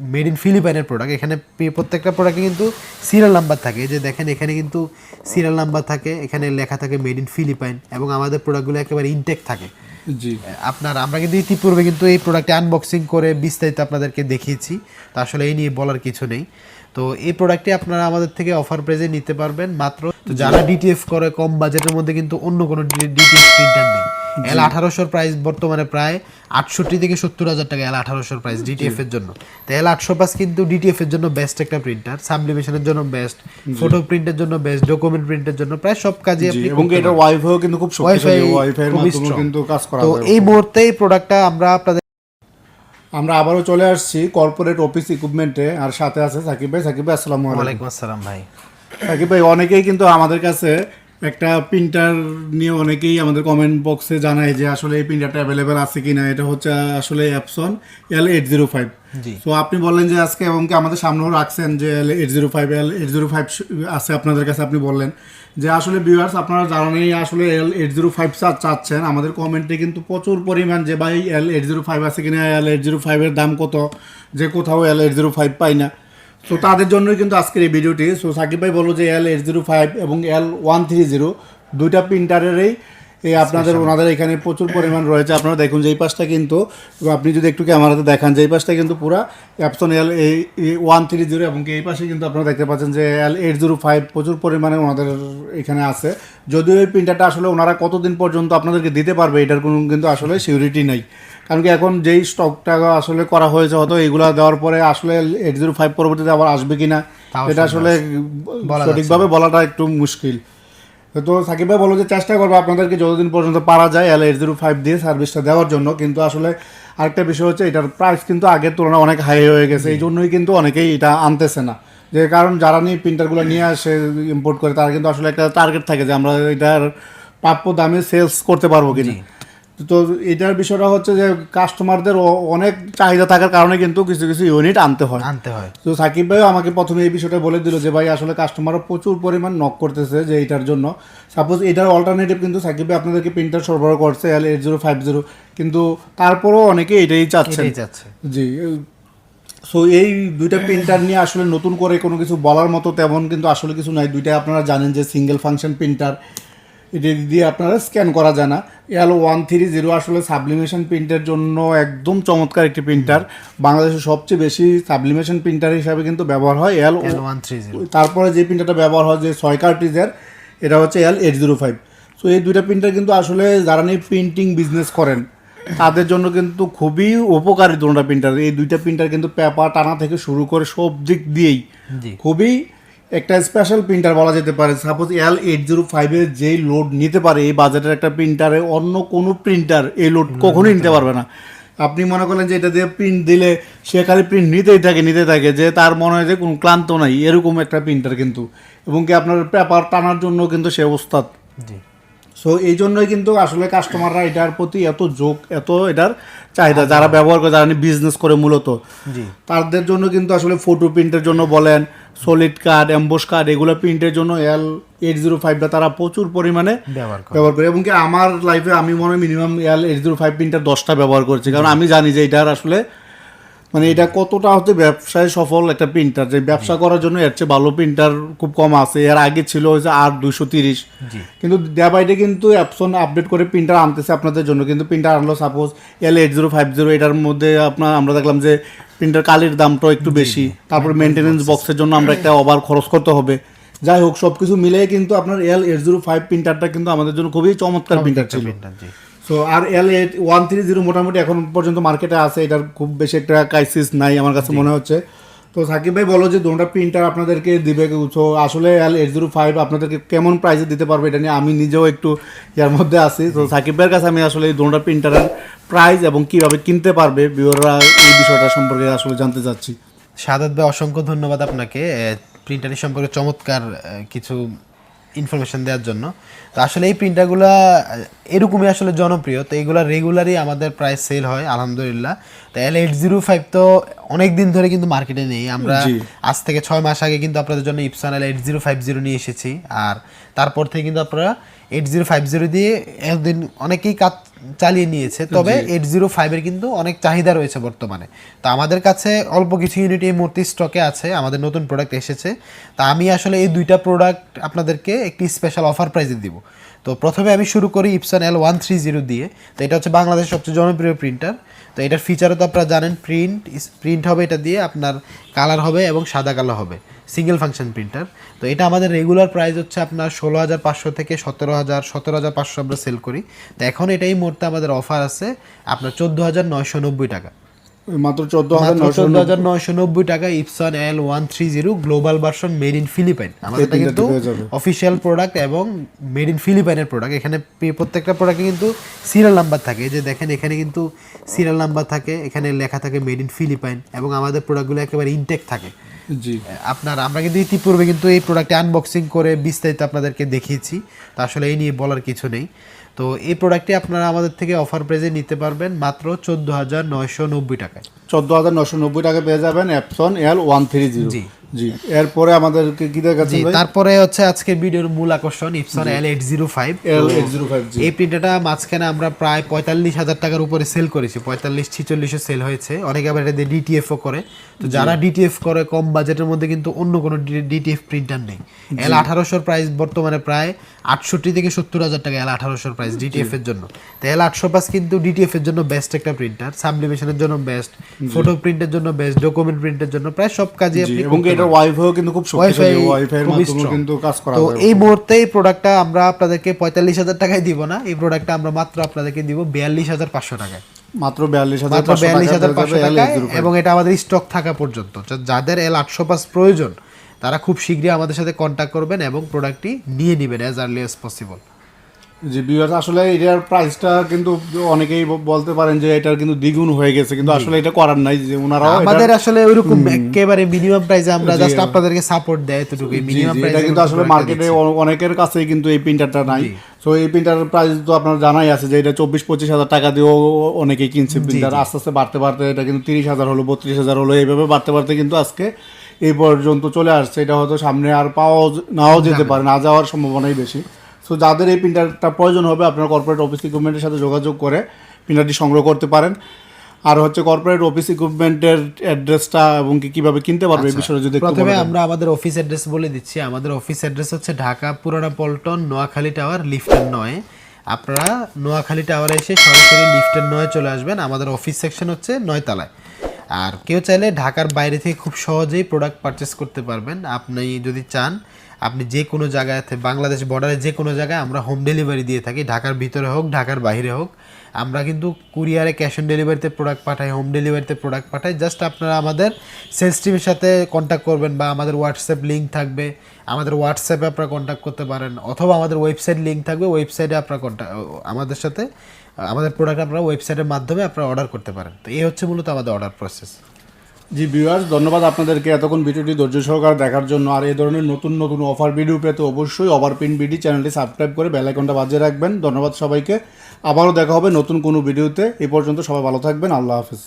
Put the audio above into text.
Made in ফিলিপাইনের product এখানে পে- প্রত্যেকটা প্রোডাক্টে কিন্তু সিরিয়াল নাম্বার থাকে। যে দেখেন এখানে কিন্তু সিরিয়াল নাম্বার থাকে এখানে লেখা থাকে মেড ইন ফিলিপাইন এবং আমাদের প্রোডাক্টগুলো একেবারে ইনটেক থাকে। জি। আপনার আমরা কিন্তু ইতিপূর্বে কিন্তু এই প্রোডাক্টে আনবক্সিং করে বিস্তারিত আপনাদেরকে দেখিয়েছি। তো আসলে এই নিয়ে বলার কিছু নেই। তো এই প্রোডাক্টটি আপনারা আমাদের থেকে অফার প্রাইজে নিতে পারবেন। মাত্র তো যারা ডিটিএফ করে কম বাজেটের মধ্যে কিন্তু অন্য কোনো ডিটিএফ প্রিন্টার নেই। এল আঠারোশোর প্রাইস বর্তমানে প্রায় আটষট্টি থেকে সত্তর হাজার টাকা এল আঠারোশোর প্রাইস ডিটিএফ এর জন্য। তো এল আটশো পাঁচ কিন্তু ডিটিএফ এর জন্য বেস্ট একটা প্রিন্টার সাবলিমেশনের জন্য বেস্ট ফটো প্রিন্টের জন্য বেস্ট ডকুমেন্ট প্রিন্টের জন্য প্রায় সব কাজে আপনি এবং করতে এটার ওয়াইফাইও কিন্তু খুব ওয়াইফাই এর মাধ্যমে কিন্তু কাজ করা তো এই মুহূর্তে এই প্রোডাক্টটা আমরা আপনাদের আমরা আবারও চলে আসছি কর্পোরেট অফিস ইকুইপমেন্টে আর সাথে আছে সাকিব ভাই। সাকিব ভাই আসসালামু আলাইকুম। আসসালাম ভাই। সাকিব ভাই অনেকেই কিন্তু আমাদের কাছে একটা প্রিন্টার নিয়ে অনেকেই আমাদের কমেন্ট বক্সে জানায় যে আসলে এই প্রিন্টারটা অ্যাভেলেবেল আছে কি না এটা হচ্ছে আসলে Epson L eight zero five জি। তো আপনি বললেন যে আজকে এবং কি আমাদের সামনেও রাখছেন যে L eight zero five L eight zero five আছে আপনাদের কাছে আপনি বললেন। যে আসলে ভিউয়ার্স আপনারা জানেনই আসলে এল এইট জিরো ফাইভ চাচ্ছেন। আমাদের কমেন্টে কিন্তু প্রচুর পরিমাণ যে ভাই এল এইট জিরো ফাইভ আছে কিনা এল এইট জিরো ফাইভের দাম কত যে কোথাও এল এইট জিরো ফাইভ পাই না। তো তাদের জন্যই কিন্তু আজকের এই ভিডিওটি সো সাকিব ভাই বলো যে এল এইট জিরো ফাইভ এবং এল ওয়ান থ্রি জিরো দুইটা প্রিন্টারেরই এই আপনাদের ওনাদের এখানে প্রচুর পরিমাণ রয়েছে। আপনারা দেখুন যে এই পাশটা কিন্তু আপনি যদি একটু ক্যামেরাতে দেখান যে এই পাশটা কিন্তু পুরো অ্যাপসন এল এই ওয়ান থ্রি জিরো এবং এই পাশে কিন্তু আপনারা দেখতে পাচ্ছেন যে এল এইট জিরো ফাইভ প্রচুর পরিমাণে ওনাদের এখানে আছে। যদিও এই প্রিন্টারটা আসলে ওনারা কতদিন পর্যন্ত আপনাদেরকে দিতে পারবে এটার কোনো কিন্তু আসলে সিউরিটি নেই। কারণ কি এখন যেই স্টকটা আসলে করা হয়েছে হয়তো এগুলা দেওয়ার পরে আসলে এইট জিরো ফাইভ পরবর্তীতে আবার আসবে কিনা তাও এটা আসলে সঠিকভাবে বলাটা একটু মুশকিল। তো সাকিব ভাই বলো যে চেষ্টা করব আপনাদেরকে যতদিন পর্যন্ত পারা যায় এল এইট জিরো ফাইভ দিয়ে সার্ভিসটা দেওয়ার জন্য। কিন্তু আসলে আরেকটা বিষয় হচ্ছে এটার প্রাইস কিন্তু আগের তুলনায় অনেক হাই হয়ে গেছে। এই জন্যই কিন্তু অনেকেই এটা আনতেছে না। যে কারণ যারা নিয়ে প্রিন্টারগুলো নিয়ে আসে ইম্পোর্ট করে তারা কিন্তু আসলে একটা টার্গেট থাকে যে আমরা এটার প্রাপ্য দামে সেলস করতে পারব কিনা। তো এটার বিষয়টা হচ্ছে যে কাস্টমারদের অনেক চাহিদা থাকার কারণে কিন্তু কিছু কিছু ইউনিট আনতে হয়। আনতে হয়। তো সাকিব ভাইও আমাকে প্রথমে এই বিষয়টা বলে দিল যে ভাই আসলে কাস্টমারও প্রচুর পরিমাণ নক করতেছে যে এটার জন্য। সাপোজ এটার অল্টারনেটিভ কিন্তু সাকিব ভাই আপনাদেরকে প্রিন্টার সরবরাহ করছে L eight zero five zero কিন্তু তারপরেও অনেকে এটাই চাচ্ছে। জি। সো এই দুইটা প্রিন্টার নিয়ে আসলে নতুন করে কোনো কিছু বলার মতো তেমন কিন্তু আসলে কিছু নাই। দুইটা আপনারা জানেন যে সিঙ্গেল ফাংশন প্রিন্টার এটা দিয়ে আপনারা স্ক্যান করা যায় না। এল ওয়ান থ্রি জিরো আসলে সাবলিমেশন প্রিন্টের জন্য একদম চমৎকার একটি প্রিন্টার বাংলাদেশের সবচেয়ে বেশি সাবলিমেশন প্রিন্টার হিসাবে কিন্তু ব্যবহার হয় L L one three zero তারপরে যে প্রিন্টারটা ব্যবহার হয় যে ছয় কার্টিজের এটা হচ্ছে L eight zero five so এই দুইটা প্রিন্টার কিন্তু আসলে যারা নিয়ে প্রিন্টিং বিজনেস করেন তাদের জন্য কিন্তু খুবই উপকারী দুটা প্রিন্টার এই দুইটা প্রিন্টার কিন্তু পেপার টানা থেকে শুরু করে সব দিক দিয়েই খুবই একটা স্পেশাল প্রিন্টার বলা যেতে পারে। সাপোজ এল এইট জিরো ফাইভের যেই লোড নিতে পারে এই বাজেটের একটা প্রিন্টারে অন্য কোনো প্রিন্টার এই লোড কখনোই নিতে পারবে না। আপনি মনে করলেন যে এটা দিয়ে প্রিন্ট দিলে সে খালি প্রিন্ট নিতেই থাকে নিতে থাকে যে তার মনে হয় যে কোনো ক্লান্ত নাই এরকম একটা প্রিন্টার কিন্তু। এবং কি আপনার পেপার টানার জন্য কিন্তু সে ওস্তাদ। সো এই জন্যই কিন্তু আসলে কাস্টমাররা এটার প্রতি এত যোগ এত এটার চাহিদা যারা ব্যবহার করে যারা বিজনেস করে মূলত। তাদের জন্য কিন্তু আসলে ফটো প্রিন্টের জন্য বলেন সলিড কার্ড অ্যাম্বোস কার্ড এগুলো প্রিন্টের জন্য এল এইট জিরো ফাইভটা তারা প্রচুর পরিমাণে ব্যবহার করে। ব্যবহার করে। এবং কি আমার লাইফে আমি মনে হয় minimum L eight zero five printer দশটা ব্যবহার করছি। কারণ আমি জানি যে এটার আসলে মানে এটা কতটা হচ্ছে ব্যবসায় সফল একটা প্রিন্টার? যে ব্যবসা করার জন্য এর চেয়ে ভালো প্রিন্টার খুব কম আছে। এর আগে ছিল হচ্ছে আর দুশো তিরিশ। কিন্তু দেয়া কিন্তু অ্যাপসন আপডেট করে প্রিন্টার আনতেছে আপনাদের জন্য। কিন্তু প্রিন্টার আনলো suppose L eight zero five zero এটার মধ্যে আপনার আমরা দেখলাম যে প্রিন্টার কালির দামটাও একটু বেশি। তারপর মেনটেনেন্স বক্সের জন্য আমরা একটা ওভার খরচ করতে হবে। যাই হোক সব কিছু মিলিয়ে কিন্তু আপনার এল এইট জিরো ফাইভ প্রিন্টারটা কিন্তু আমাদের জন্য খুবই চমৎকার প্রিন্টার ছিল। সো আর L eight one three zero মোটামুটি এখন পর্যন্ত মার্কেটে আছে এটার খুব বেশি একটা ক্রাইসিস নাই আমার কাছে মনে হচ্ছে। তো সাকিব ভাই বলো যে দুটা প্রিন্টার আপনাদেরকে দিবে তো আসলে এল এইট জিরো ফাইভ আপনাদেরকে কেমন প্রাইসে দিতে পারবে এটা নিয়ে আমি নিজেও একটু ইয়ার মধ্যে আছি। তো সাকিব ভাইয়ের কাছে আমি আসলে এই দুটা প্রিন্টারের প্রাইস এবং কীভাবে কিনতে পারবে বিওরা এই বিষয়টা সম্পর্কে আসলে জানতে চাচ্ছি। সাদাত ভাই অসংখ্য ধন্যবাদ আপনাকে প্রিন্টারের সম্পর্কে চমৎকার কিছু ইনফরমেশন দেওয়ার জন্য। তো আসলে এই প্রিন্টারগুলো এরকমই আসলে জনপ্রিয় তো এইগুলো রেগুলারই আমাদের প্রায় সেল হয় আলহামদুলিল্লাহ। তো এল এইট জিরো ফাইভ তো অনেক দিন ধরে কিন্তু মার্কেটে নেই। আমরা আজ থেকে ছয় মাস আগে কিন্তু আপনাদের জন্য Epson L eight zero five zero নিয়ে এসেছি। আর তারপর থেকে কিন্তু আপনারা এইট জিরো ফাইভ জিরো দিয়ে একদিন অনেকেই কাজ চালিয়ে নিয়েছে তবে এইট জিরো ফাইভের কিন্তু অনেক চাহিদা রয়েছে বর্তমানে। তো আমাদের কাছে অল্প কিছু ইউনিট এই মূর্তি স্টকে আছে আমাদের নতুন প্রোডাক্ট এসেছে। তা আমি আসলে এই দুইটা প্রোডাক্ট আপনাদেরকে একটি স্পেশাল অফার প্রাইজে দিব। তো প্রথমে আমি শুরু করি Epson L one three zero দিয়ে, তো এটা হচ্ছে বাংলাদেশের সবচেয়ে জনপ্রিয় প্রিন্টার তো এটার ফিচারও তো আপনারা জানেন প্রিন্ট প্রিন্ট হবে এটা দিয়ে আপনার কালার হবে এবং সাদা কালো হবে সিঙ্গেল ফাংশন প্রিন্টার তো এটা আমাদের রেগুলার প্রাইস হচ্ছে আপনার ষোলো হাজার পাঁচশো থেকে সতেরো হাজার সতেরো হাজার পাঁচশো আমরা সেল করি। তো এখন এটাই মুহূর্তে আমাদের অফার আছে আপনার চোদ্দ হাজার নয়শো নব্বই টাকা। মাত্র চোদ্দ হাজার নয়শো নব্বই। টাকা Epson L one three zero global version made in Philippines. আমাদের কিন্তু। অফিসিয়াল প্রোডাক্ট এবং মেড ইন ফিলিপাইনের প্রোডাক্ট। এখানে প্রত্যেকটা প্রোডাক্টে কিন্তু সিরিয়াল নাম্বার থাকে। যে দেখেন এখানে কিন্তু সিরিয়াল নাম্বার থাকে এখানে লেখা থাকে মেড ইন ফিলিপাইন এবং আমাদের প্রোডাক্টগুলো একেবারে ইনটেক থাকে। আপনার আমরা কিন্তু ইতিপূর্বে কিন্তু এই প্রোডাক্টে আনবক্সিং করে বিস্তারিত আপনাদেরকে দেখিয়েছি। তা আসলে এই নিয়ে বলার কিছু নেই। তো এই প্রোডাক্টটি আপনারা আমাদের থেকে অফার প্রাইজে নিতে পারবেন মাত্র চোদ্দ হাজার নয়শো নব্বই টাকায়। চোদ্দ হাজার নশো নব্বই টাকা পেয়ে যাবেন Epson L one three zero জি। জি এরপরে আমাদেরকে কি দেখাচ্ছে জি তারপরে হচ্ছে আজকের ভিডিওর মূল আকর্ষণ Epson L eight zero five L eight zero five জি। এই প্রিন্টারটা মাঝখানে আমরা প্রায় পঁয়তাল্লিশ হাজার টাকার উপরে সেল করেছি। পঁয়তাল্লিশ ছিচল্লিশও সেল হয়েছে। অনেকে আবার এটা ডিটিএফও করে। তো যারা ডিটিএফ করে কম বাজেটের মধ্যে কিন্তু অন্য কোনো ডিটিএফ প্রিন্টার নেই। এল আঠারোশোর প্রাইস বর্তমানে প্রায় আটষট্টি থেকে সত্তর হাজার টাকা এল আঠারোশোর প্রাইস ডিটিএফ এর জন্য। তো এল আটশো পাঁচ কিন্তু ডিটিএফ এর জন্য বেস্ট একটা প্রিন্টার সাবলিমেশনের জন্য বেস্ট ফটো প্রিন্টের জন্য বেস্ট ডকুমেন্ট প্রিন্টের জন্য প্রায় সব কাজে আপনি ওয়াইফাইও কিন্তু খুব শক্তিশালী ওয়াইফাই এর মাধ্যমে কিন্তু কাজ করা তো এই মুহূর্তে এই প্রোডাক্টটা আমরা আপনাদেরকে পঁয়তাল্লিশ হাজার টাকায় দিব না। এই প্রোডাক্টটা আমরা মাত্র আপনাদেরকে দিব বিয়াল্লিশ হাজার পাঁচশো টাকায়। মাত্র বিয়াল্লিশ হাজার বিয়াল্লিশ হাজার পাঁচশো টাকায় এবং এটা আমাদের স্টক থাকা পর্যন্ত। যাদের এল আটশো পাঁচ প্রয়োজন তারা খুব শীঘ্রই আমাদের সাথে কন্ট্যাক্ট করবেন এবং প্রোডাক্টটি নিয়ে নেবেন অ্যাজ আর্লি অ্যাজ পসিবল যে ভিউয়ার্স আসলে এটার প্রাইসটা কিন্তু অনেকেই বলতে পারেন যে এটার কিন্তু দ্বিগুণ হয়ে গেছে কিন্তু আসলে এটা করার নাই যে ওনারাও এটা- আমাদের আসলে ওইরকম একেবারে মিনিমাম প্রাইসে আমরা জাস্ট আপনাদেরকে সাপোর্ট দেয় এতটুকু মিনিমাম জি, প্রাইসে এটা কিন্তু আসলে মার্কেটে অনেকের কাছেই কিন্তু এই প্রিন্টারটা নাই। তো এই প্রিন্টারের প্রাইস তো আপনার জানাই আছে যে এটা চব্বিশ পঁচিশ হাজার টাকা দিয়েও অনেকেই কিনছে প্রিন্টার আস্তে আস্তে বাড়তে বাড়তে এটা কিন্তু তিরিশ হাজার হলো বত্রিশ হাজার হলো এইভাবে বাড়তে বাড়তে কিন্তু আজকে এই পর্যন্ত চলে আসছে। এটা হয়তো সামনে আর পাওয়া নাও যেতে পারে না যাওয়ার সম্ভাবনাই বেশি। তো যাদের এই প্রিন্টারটা প্রয়োজন হবে আপনার কর্পোরেট অফিস ইকুইপমেন্টের সাথে যোগাযোগ করে প্রিন্টারটি সংগ্রহ করতে পারেন। আর হচ্ছে কর্পোরেট অফিস ইকুইপমেন্টের অ্যাড্রেসটা এবং কি কীভাবে কিনতে পারবে এই বিষয়ে যদি প্রথমে আমরা আমাদের অফিস অ্যাড্রেস বলে দিচ্ছি। আমাদের অফিস অ্যাড্রেস হচ্ছে ঢাকা পুরানা পল্টন নোয়াখালী টাওয়ার লিফটের নয়। আপনারা নোয়াখালী টাওয়ারে এসে সরাসরি লিফটের নয় চলে আসবেন। আমাদের অফিস সেকশন হচ্ছে নয়তলায়। আর কেউ চাইলে ঢাকার বাইরে থেকে খুব সহজেই প্রোডাক্ট পারচেস করতে পারবেন। আপনি যদি চান আপনি যে কোনো জায়গায় থে- বাংলাদেশ বর্ডারে যে কোনো জায়গায় আমরা হোম ডেলিভারি দিয়ে থাকি, ঢাকার ভিতরে হোক, ঢাকার বাইরে হোক। আমরা কিন্তু কুরিয়ারে ক্যাশ অন ডেলিভারিতে প্রোডাক্ট পাঠাই হোম ডেলিভারিতে প্রোডাক্ট পাঠাই। জাস্ট আপনারা আমাদের সেলস টিমের সাথে কন্ট্যাক্ট করবেন বা আমাদের হোয়াটসঅ্যাপ লিঙ্ক থাকবে। আমাদের হোয়াটসঅ্যাপে আপনারা কন্ট্যাক্ট করতে পারেন। অথবা আমাদের ওয়েবসাইট লিঙ্ক থাকবে ওয়েবসাইটে আপনারা কন্ট্যাক্ট আমাদের সাথে, আমাদের প্রোডাক্ট আপনারা ওয়েবসাইটের মাধ্যমে আপনারা অর্ডার করতে পারেন। তো এই হচ্ছে মূলত আমাদের অর্ডার প্রসেস জি ভিউয়ার্স ধন্যবাদ আপনাদেরকে এতক্ষণ ভিডিওটি ধৈর্য সহকারে দেখার জন্য। আর এই ধরনের নতুন নতুন অফার ভিডিও পেতে অবশ্যই ওভার পিন বিডি চ্যানেলটি সাবস্ক্রাইব করে বেল আইকনটা বাজিয়ে রাখবেন। ধন্যবাদ সবাইকে। আবারও দেখা হবে নতুন কোনো ভিডিওতে এ পর্যন্ত সবাই ভালো থাকবেন। আল্লাহ হাফিজ।